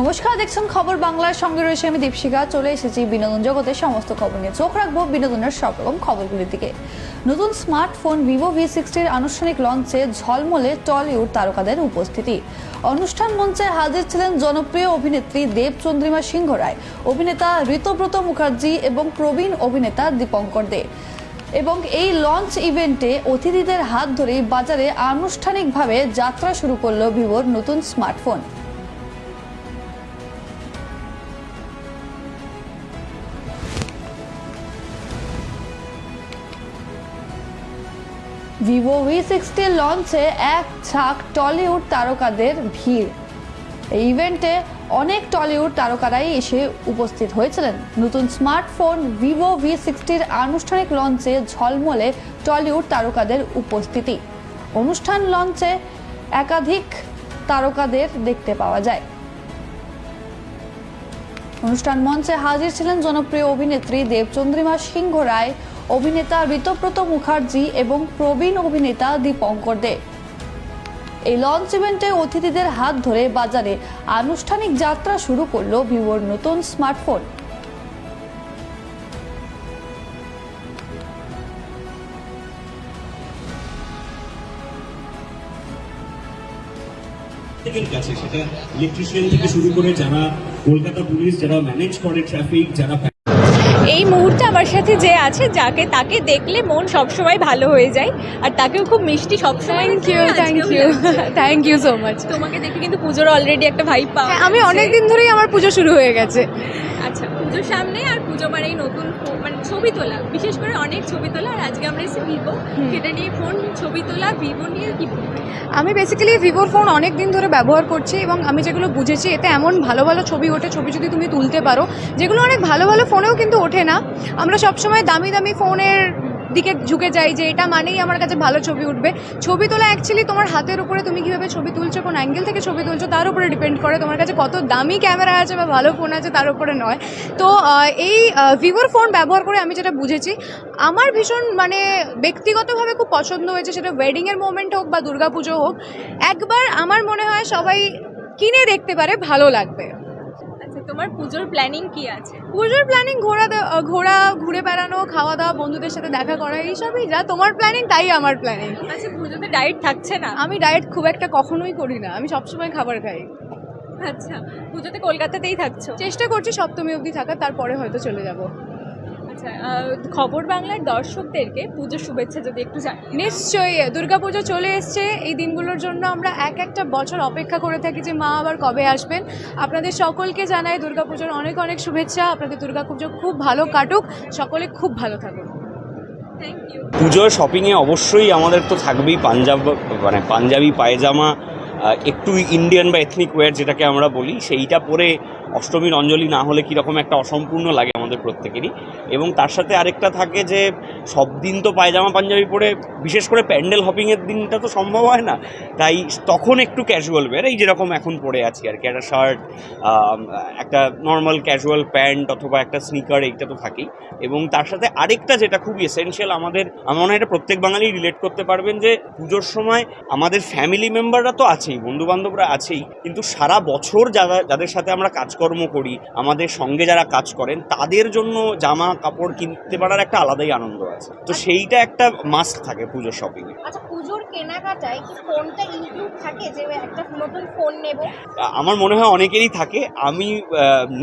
নমস্কার, দেখছেন খবর বাংলার সঙ্গে রয়েছে আমি দীপশিকা চলে এসেছি বিনোদন জগতের সমস্ত খবর নিয়ে। চোখ রাখব বিনোদনের সব রকম খবরগুলির দিকে। নতুন স্মার্টফোন ভিভো ভি সিক্সটির আনুষ্ঠানিক লঞ্চে ঝলমলে টলিউড তারকাদের উপস্থিতি। অনুষ্ঠান মঞ্চে হাজির ছিলেন জনপ্রিয় অভিনেত্রী দেবচন্দ্রিমা সিংহ রায় অভিনেতা ঋতব্রত মুখার্জি এবং প্রবীণ অভিনেতা দীপঙ্কর দে। এবং এই লঞ্চ ইভেন্টে অতিথিদের হাত ধরেই বাজারে আনুষ্ঠানিকভাবে যাত্রা শুরু করল ভিভোর নতুন স্মার্টফোন ভিভো ভি সিক্সটির লঞ্চে এক ঝাঁক টলিউড তারকাদের ভিড়। এই ইভেন্টে অনেক টলিউড তারকারাই এসে উপস্থিত হয়েছিলেন। নতুন স্মার্টফোন ভিভো ভি সিক্সটির আনুষ্ঠানিক লঞ্চে ঝলমলে টলিউড তারকাদের উপস্থিতি। অনুষ্ঠান লঞ্চে একাধিক তারকাদের দেখতে পাওয়া যায়। অনুষ্ঠান মঞ্চে হাজির ছিলেন জনপ্রিয় অভিনেত্রী দেবচন্দ্রিমা সিংহ রায় অভিনেতা ঋতব্রত মুখার্জি এবং প্রবীণ অভিনেতা দীপঙ্কর দে। এই লঞ্চ ইভেন্টে অতিথিদের হাত ধরে বাজারে আনুষ্ঠানিক যাত্রা শুরু করল ভিভোর নতুন স্মার্টফোন। কাছে সেটা ইলেকট্রিশিয়ান থেকে শুরু করে যারা কলকাতা পুলিশ যারা ম্যানেজ করে ট্রাফিক যারা এই মুহূর্তে আমার সাথে যে আছে যাকে তাকে দেখলে মন সবসময় ভালো হয়ে যায়। আর তাকেও খুব মিষ্টি সবসময় thank you thank you thank you so much তোমাকে দেখে কিন্তু পুজোর অলরেডি একটা ভাইব পাওয়া হ্যাঁ, আমি। অনেক দিন ধরেই আমার পুজো শুরু হয়ে গেছে। আচ্ছা পুজোর সামনে আর পুজো মানে এই নতুন মানে ছবি তোলা বিশেষ করে অনেক ছবি তোলা আর আজকে আমরা এসে ভিভো। সেটা নিয়ে ফোন ছবি তোলা ভিভো নিয়ে কি আমি বেসিক্যালি ভিভোর ফোন অনেক দিন ধরে ব্যবহার করছি এবং আমি যেগুলো বুঝেছি এতে এমন ভালো ভালো ছবি ওঠে ছবি যদি তুমি তুলতে পারো যেগুলো অনেক ভালো ভালো ফোনেও কিন্তু ওঠে না। আমরা সবসময় দামি দামি ফোনের দিকে ঝুঁকে যাই যে এটা মানেই আমার কাছে ভালো ছবি উঠবে। ছবি তোলা অ্যাকচুয়ালি তোমার হাতের উপরে তুমি কীভাবে ছবি তুলছো, কোন অ্যাঙ্গেল থেকে ছবি তুলছো, তার উপরে ডিপেন্ড করে তোমার কাছে কত দামি ক্যামেরা আছে বা ভালো ফোন আছে তার উপরে নয়। তো এই ভিভোর ফোন ব্যবহার করে আমি যেটা বুঝেছি, আমার ভীষণ মানে ব্যক্তিগতভাবে খুব পছন্দ হয়েছে সেটা ওয়েডিংয়ের মোমেন্ট হোক বা দুর্গাপুজো হোক। একবার আমার মনে হয় সবাই কিনে দেখতে পারে, ভালো লাগবে। তোমার পুজোর প্ল্যানিং কি আছে? পুজোর প্ল্যানিং ঘোরা ঘোরা ঘুরে বেড়ানো খাওয়া দাওয়া বন্ধুদের সাথে দেখা করা এইসবই যা তোমার প্ল্যানিং তাই আমার প্ল্যানিং আচ্ছা পুজোতে ডায়েট থাকছে না? আমি ডায়েট খুব একটা কখনোই করি না আমি সবসময় খাবার খাই। আচ্ছা পুজোতে কলকাতাতেই থাকছো? চেষ্টা করছি সপ্তমী অবধি থাকার তারপরে হয়তো চলে যাব। আচ্ছা খবর বাংলার দর্শকদেরকে পুজোর শুভেচ্ছা যদি একটু জানি। নিশ্চয়ই দুর্গাপুজো চলে এসছে। এই দিনগুলোর জন্য আমরা এক একটা বছর অপেক্ষা করে থাকি যে মা আবার কবে আসবেন। আপনাদের সকলকে জানাই দুর্গাপুজোর অনেক অনেক শুভেচ্ছা। আপনাদের দুর্গাপুজো খুব ভালো কাটুক। সকলে খুব ভালো থাকুন। থ্যাংক ইউ পুজোর শপিংয়ে অবশ্যই আমাদের তো থাকবেই পাঞ্জাব মানে পাঞ্জাবি পায়জামা একটু ইন্ডিয়ান বা এথনিক ওয়্যার যেটাকে আমরা বলি, সেইটা পরে অষ্টমীর অঞ্জলি না হলে কীরকম একটা অসম্পূর্ণ লাগে আমাদের প্রত্যেকেরই। এবং তার সাথে আরেকটা থাকে যে, সব দিন তো পায়জামা পাঞ্জাবি পরে বিশেষ করে প্যান্ডেল হপিংয়ের দিনটা তো সম্ভব হয় না। তাই তখন একটু ক্যাজুয়াল ওয়্যার এই যেরকম এখন পরে আছি আর কি। একটা শার্ট একটা নর্মাল ক্যাজুয়াল প্যান্ট অথবা একটা স্নিকার এইটা তো থাকেই। এবং তার সাথে আরেকটা যেটা খুব এসেনশিয়াল আমাদের, আমার মনে হয় এটা প্রত্যেক বাঙালি রিলেট করতে পারবেন যে, পুজোর সময় আমাদের ফ্যামিলি মেম্বাররা তো আছেই বন্ধু বান্ধবরা আছেই কিন্তু সারা বছর যারা যাদের সাথে আমরা কাজকর্ম করি আমাদের সঙ্গে যারা কাজ করেন তাদের জন্য জামা কাপড় কিনতে পারার একটা আলাদাই আনন্দ আছে। তো সেইটা একটা মাস্ট থাকে পুজোর শপিংয়ে আচ্ছা পুজোর কেনাকাটায় কি ফোনটা ইনক্লুড থাকে যে একটা নতুন ফোন নেব? আমার মনে হয় অনেকেরই থাকে। আমি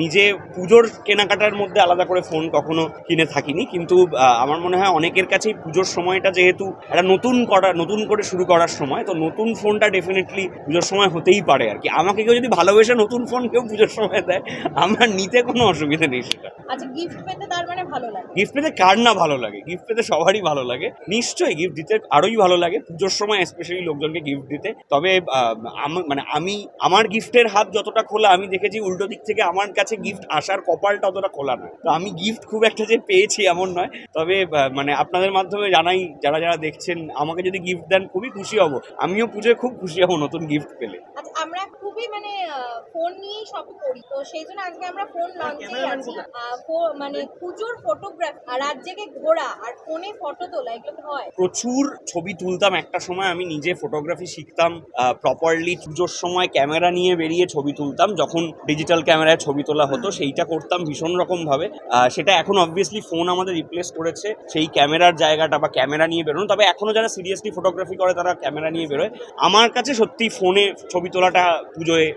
নিজে পুজোর কেনাকাটার মধ্যে আলাদা করে ফোন কখনো কিনে থাকিনি কিন্তু আমার মনে হয় অনেকের কাছেই পুজোর সময়টা যেহেতু একটা নতুন করা নতুন করে শুরু করার সময় তো নতুন ফোনটা ডেফিনেটলি পুজোর সময় হতেই পারে আর কি। আমাকে কেউ যদি ভালোবেসে নতুন ফোন কেউ পুজোর সময় দেয় আমার নিতে কোনো অসুবিধা নেই সেটা। আচ্ছা গিফট পেতে তার মানে ভালো লাগে? গিফট পেতে কার না ভালো লাগে? গিফট পেতে সবারই ভালো লাগে। নিশ্চয়ই গিফট দিতে আরোই ভালো লাগে। পুজোর সময় স্পেশালি লোকজনকে গিফট দিতে। তবে মানে আমি আমার গিফটের হাত যতটা খোলা আমি দেখেছি উল্টো দিক থেকে আমার কাছে গিফট আসার কপালটা অতটা খোলা নয় তো আমি গিফট খুব একটা যে পেয়েছি এমন নয়। তবে মানে আপনাদের মাধ্যমে জানাই যারা যারা দেখছেন আমাকে যদি গিফট দেন খুবই খুশি হব। আমিও পুজোয় খুব খুশি হব নতুন গিফট পেলে আচ্ছা খুবই মানে ফোন নিয়েই নিয়েই সব করি। তো সেই জন্য আজকে আমরা ফোন লঞ্চেই আছি। মানে পুজোর ফটোগ্রাফি আর রাত জেগে ঘোরা আর ফোনে ফটো তোলা এগুলো হয়। প্রচুর ছবি তুলতাম। একটা সময় আমি নিজে ফটোগ্রাফি শিখতাম। প্রপারলি পুজোর সময় ক্যামেরা নিয়ে বেরিয়ে ছবি তুলতাম। যখন ডিজিটাল ক্যামেরায় ছবি তোলা হতো সেইটা করতাম ভীষণ রকমভাবে। সেটা এখন অবভিয়াসলি ফোন আমাদের রিপ্লেস করেছে। সেই ক্যামেরার জায়গাটা বা ক্যামেরা নিয়ে বেরোনো। তবে এখনও যারা সিরিয়াসলি ফটোগ্রাফি করে তারা ক্যামেরা নিয়ে বেরোয়। আমার কাছে সত্যি ফোনে ছবি তোলাটা পুজোয়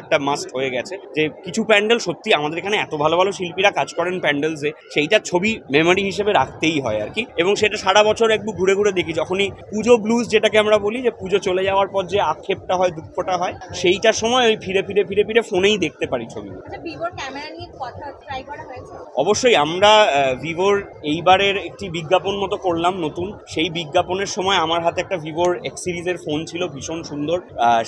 একটা মাস্ট হয়ে গেছে। যে কিছু প্যান্ডেল সত্যি আমাদের এখানে এত ভালো ভালো শিল্পীরা কাজ করেন প্যান্ডেলসে সেইটার ছবি মেমোরি হিসেবে রাখতেই হয় আর কি। এবং সেটা সারা বছর একটু ঘুরে ঘুরে দেখি যখনই পুজো ব্লুজ যেটাকে আমরা বলি যে পুজো চলে যাওয়ার পর যে আক্ষেপটা হয় দুঃখটা হয় সেইটার সময় ওই ফিরে ফিরে ফিরে ফিরে ফোনেই দেখতে পারি ছবি। আচ্ছা অবশ্যই আমরা ভিভোর এইবারের একটি বিজ্ঞাপন মতো করলাম নতুন। সেই বিজ্ঞাপনের সময় আমার হাতে একটা ভিভোর এক্স সিরিজের ফোন ছিল ভীষণ সুন্দর।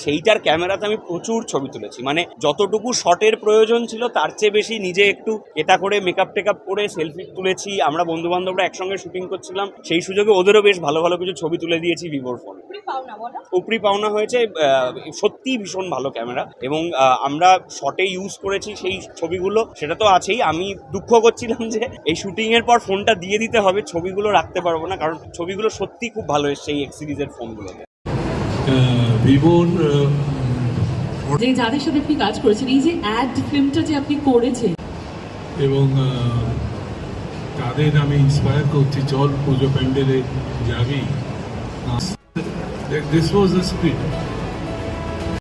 সেইটার ক্যামেরাতে আমি প্রচুর ছবি তুলেছি। মানে যতটুকু শটের প্রয়োজন ছিল তার চেয়ে বেশি নিজে একটু এটা করে মেকআপ টেকআপ করে সেলফি তুলেছি। আমরা বন্ধু বান্ধবরা একসঙ্গে শুটিং করছিলাম। সেই সুযোগে ওদেরও বেশ ভালো ভালো কিছু ছবি তুলে দিয়েছি ভিভোর ফোন উপরি পাওনা হয়েছে আহ, সত্যিই ভীষণ ভালো ক্যামেরা এবং আমরা শটে ইউজ করেছি সেই ছবিগুলো। সেটা তো আছেই। আমি দুঃখ করছিলাম যে এই শুটিং এর পর ফোনটা দিয়ে দিতে হবে ছবিগুলো রাখতে পারব না। কারণ ছবিগুলো সত্যি খুব ভালো এসছে এই এক্স সিরিজের ফোনগুলোতে ভিভোর যে যাদের সাথে আপনি কাজ করেছেন এই যে অ্যাড ফিল্মটা যে আপনি করেছেন। এবং তাদের আমি ইন্সপায়ার করছি চল পুজো প্যান্ডেলে যাবি। This was the speed